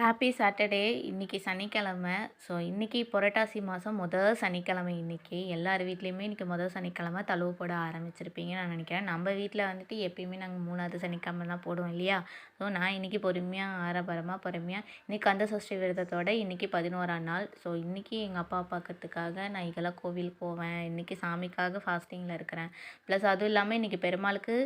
Happy Saturday இன்றைக்கி சனிக்கிழமை. So இன்றைக்கி புரட்டாசி மாதம் முதல் சனிக்கிழமை இன்றைக்கி எல்லார் வீட்லேயுமே இன்றைக்கி முதல் சனிக்கிழமை தழுவு போட ஆரம்பிச்சிருப்பீங்கன்னு நான் நினைக்கிறேன். நம்ம வீட்டில் வந்துட்டு எப்பயுமே நாங்கள் மூணாவது சனிக்கிழமை தான் போடுவோம் இல்லையா? ஸோ நான் இன்னைக்கு பொறுமையாக ஆரம்பரமாக பொறுமையாக இன்றைக்கி கந்த சஷ்டி விரதத்தோட இன்றைக்கி பதினோராம் நாள். ஸோ இன்றைக்கி எங்கள் அப்பா பார்க்கறதுக்காக நான் இதெல்லாம் கோவிலுக்கு போவேன். இன்றைக்கி சாமிக்காக ஃபாஸ்டிங்கில் இருக்கிறேன். ப்ளஸ் அதுவும் இல்லாமல் இன்றைக்கி பெருமாளுக்கு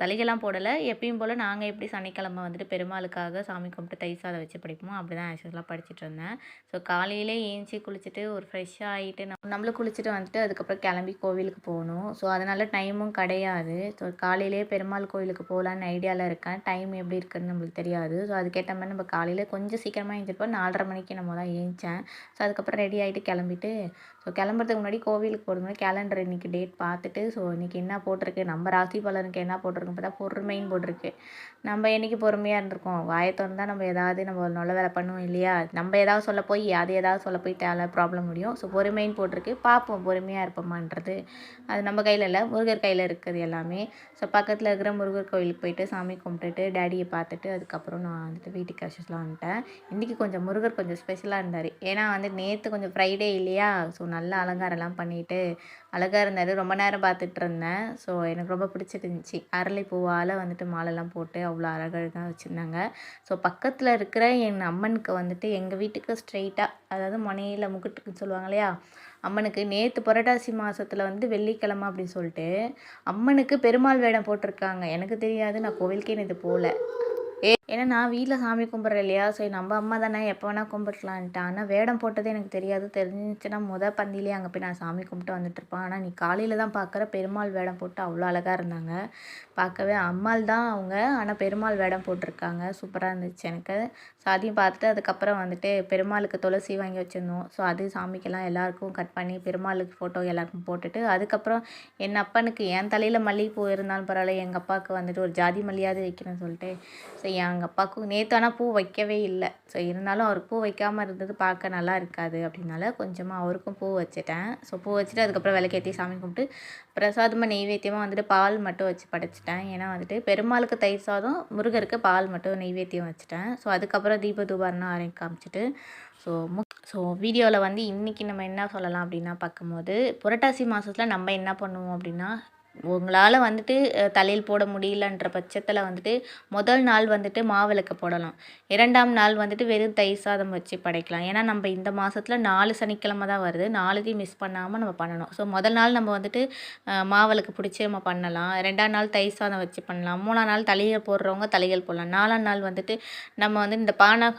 தலைகெல்லாம் போடலை. எப்பயும் போல் நாங்கள் எப்படி சனிக்கிழமை வந்துட்டு பெருமாளுக்காக சாமி கும்பிட்டு தை சாதம் வச்சு படிப்போமோ அப்படி தான் ஆக்சுவலாக படிச்சுட்டு இருந்தேன். ஸோ காலையிலே ஏஞ்சி குளிச்சுட்டு ஒரு ஃப்ரெஷ்ஷாக ஆகிட்டு நம்ம நம்மளும் குளிச்சுட்டு வந்துட்டு அதுக்கப்புறம் கிளம்பி கோவிலுக்கு போகணும். ஸோ அதனால் டைமும் கிடையாது. ஸோ காலையிலே பெருமாள் கோவிலுக்கு போகலான்னு ஐடியாவில் இருக்கேன். டைம் எப்படி இருக்குன்னு நம்மளுக்கு தெரியாது. ஸோ அதுக்கேற்ற மாதிரி நம்ம காலையில் கொஞ்சம் சீக்கிரமாக எழுந்திருப்போம் நாலரை மணிக்கு நம்ம தான் ஏஞ்சேன். ஸோ அதுக்கப்புறம் ரெடி ஆகிட்டு கிளம்பிட்டு ஸோ கிளம்புறதுக்கு முன்னாடி கோவிலுக்கு போகிறது முன்னாடி கேலண்டர் இன்றைக்கி டேட் பார்த்துட்டு ஸோ இன்றைக்கி என்ன போட்டிருக்கு நம்ம ராசி பலனுக்கு என்ன போட்டிருக்குன்னு பார்த்தா பொறுமைன்னு போட்டிருக்கு. நம்ம என்றைக்கு பொறுமையாக இருந்திருக்கோம்? வாயை திறந்தால் நம்ம ஏதாவது நம்ம நல்ல வேலை பண்ணுவோம் இல்லையா? நம்ம ஏதாவது சொல்ல போய் அது ஏதாவது சொல்ல போய் தேவை ப்ராப்ளம் முடியும். ஸோ பொறுமைன்னு போட்டிருக்கு. பார்ப்போம் பொறுமையாக இருப்போமான்றது. அது நம்ம கையில் இல்லை முருகர் கையில் இருக்குது எல்லாமே. ஸோ பக்கத்தில் இருக்கிற முருகர் கோயிலுக்கு போயிட்டு சாமி கும்பிட்டுட்டு டேடியை பார்த்துட்டு அதுக்கப்புறம் நான் வந்துட்டு வீட்டுக்கு அஷஸ்லாம் வந்துட்டேன். இன்றைக்கி கொஞ்சம் முருகர் கொஞ்சம் ஸ்பெஷலாக இருந்தார். ஏன்னா வந்து நேற்று கொஞ்சம் ஃப்ரைடே இல்லையா? ஸோ நல்லா அலங்காரம்லாம் பண்ணிட்டு அழகாக இருந்தார். ரொம்ப நேரம் பார்த்துட்டு இருந்தேன். ஸோ எனக்கு ரொம்ப பிடிச்சிருந்துச்சி. அரளிப்பூவால் வந்துட்டு மாலைலாம் போட்டு அவ்வளோ அழகழகாக வச்சுருந்தாங்க. ஸோ பக்கத்தில் இருக்கிற என் அம்மனுக்கு வந்துட்டு எங்கள் வீட்டுக்கு ஸ்ட்ரெயிட்டாக அதாவது மனையில் முக்குட்டுக்குன்னு சொல்லுவாங்க இல்லையா அம்மனுக்கு நேற்று புரட்டாசி மாதத்தில் வந்து வெள்ளிக்கிழமை அப்படின்னு சொல்லிட்டு அம்மனுக்கு பெருமாள் வேடம் போட்டிருக்காங்க. எனக்கு தெரியாது நான் கோவிலுக்கே நேற்று போகல ஏ ஏன்னா நான் வீட்டில் சாமி கும்பிட்றேன் இல்லையா? சரி நம்ம அம்மா தானே எப்போ வேணால் கும்பிட்லான்ட்டு ஆனால் வேடம் போட்டதே எனக்கு தெரியாது. தெரிஞ்சுச்சுன்னா முத பந்தியிலே அங்கே போய் நான் சாமி கும்பிட்டு வந்துட்டுருப்பேன் ஆனால் நீ காலையில் தான் பார்க்குற பெருமாள் வேடம் போட்டு அவ்வளோ அழகாக இருந்தாங்க. பார்க்கவே அம்மாள் தான் அவங்க. ஆனால் பெருமாள் வேடம் போட்டிருக்காங்க. சூப்பராக இருந்துச்சு எனக்கு. ஸோ அதையும் பார்த்துட்டு அதுக்கப்புறம் வந்துட்டு பெருமாளுக்கு துளசி வாங்கி வச்சுருந்தோம். ஸோ அது சாமிக்கெல்லாம் எல்லாருக்கும் கட் பண்ணி பெருமாளுக்கு ஃபோட்டோ எல்லாருக்கும் போட்டுட்டு அதுக்கப்புறம் என் அப்பனுக்கு என் தலையில் மல்லிகைப்பூ இருந்தாலும் பரவாயில்ல எங்கள் அப்பாவுக்கு வந்துட்டு ஒரு ஜாதி மல்லியாவது வைக்கணும்னு சொல்லிட்டு. ஸோ எங்கள் அப்பாவுக்கும் நேற்று ஆனால் பூ வைக்கவே இல்லை. ஸோ இருந்தாலும் அவருக்கு பூ வைக்காமல் இருந்தது பார்க்க நல்லா இருக்காது அப்படின்னால கொஞ்சமாக அவருக்கும் பூ வச்சுட்டேன். ஸோ பூ வச்சுட்டு அதுக்கப்புறம் விளக்கேற்றி சாமி கும்பிட்டு பிரசாதமாக நெய்வேத்தியமாக வந்துட்டு பால் மட்டும் வச்சு படைச்சிட்டேன். ஏன்னா வந்துட்டு பெருமாளுக்கு தயிர் சாதம் முருகருக்கு பால் மட்டும் நெய்வேத்தியம் வச்சுட்டேன். ஸோ அதுக்கப்புறம் தீப தூபாரணம் ஆரம்பி காமிச்சிட்டு ஸோ மு ஸோ வீடியோவில் வந்து இன்றைக்கி நம்ம என்ன சொல்லலாம் அப்படின்னா பார்க்கும்போது புரட்டாசி மாதத்தில் நம்ம என்ன பண்ணுவோம் அப்படின்னா உங்களால் வந்துட்டு தலையில் போட முடியலன்ற பட்சத்தில் வந்துட்டு முதல் நாள் வந்துட்டு மாவிளக்கு போடலாம். இரண்டாம் நாள் வந்துட்டு வெறும் தயிர் சாதம் வச்சு படைக்கலாம். ஏன்னா நம்ம இந்த மாதத்தில் நாலு சனிக்கிழமை தான் வருது. நாலுத்தையும் மிஸ் பண்ணாமல் நம்ம பண்ணணும். ஸோ முதல் நாள் நம்ம வந்துட்டு மாவிளக்கு பிடிச்சி நம்ம பண்ணலாம். ரெண்டாம் நாள் தயிர் சாதம் வச்சு பண்ணலாம். மூணாம் நாள் தலைகள் போடுறவங்க தலைகள் போடலாம். நாலாம் நாள் வந்துட்டு நம்ம வந்து இந்த பானகம்